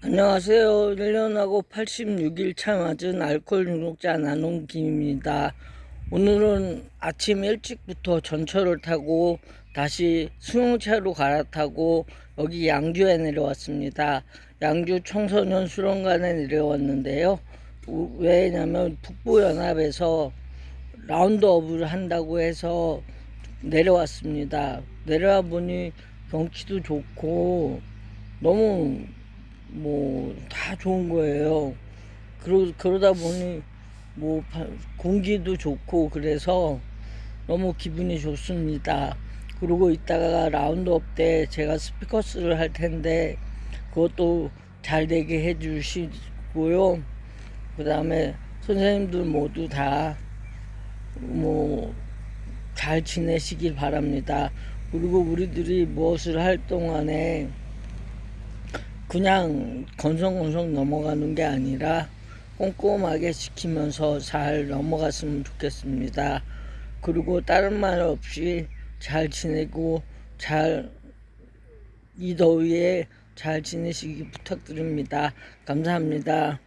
안녕하세요. 1년하고 86일 차 맞은 알코올 중독자 나눔김입니다. 오늘은 아침 일찍부터 전철을 타고 다시 수용차로 갈아타고 여기 양주에 내려왔습니다. 양주 청소년 수련관에 내려왔는데요. 우- 왜냐면 북부연합에서 라운드업을 한다고 해서 내려왔습니다. 내려와 보니 경치도 좋고 너무 뭐 다 좋은 거예요. 그러, 그러다 보니 뭐 바- 공기도 좋고 그래서 너무 기분이 좋습니다. 그리고 이따가 라운드업 때 제가 스피커스를 할 텐데 그것도 잘 되게 해 주시고요. 그 다음에 선생님들 모두 다 뭐 잘 지내시길 바랍니다. 그리고 우리들이 무엇을 할 동안에 그냥 건성건성 넘어가는 게 아니라 꼼꼼하게 지키면서 잘 넘어갔으면 좋겠습니다. 그리고 다른 말 없이 잘 지내고 잘 이 더위에 잘 지내시기 부탁드립니다. 감사합니다.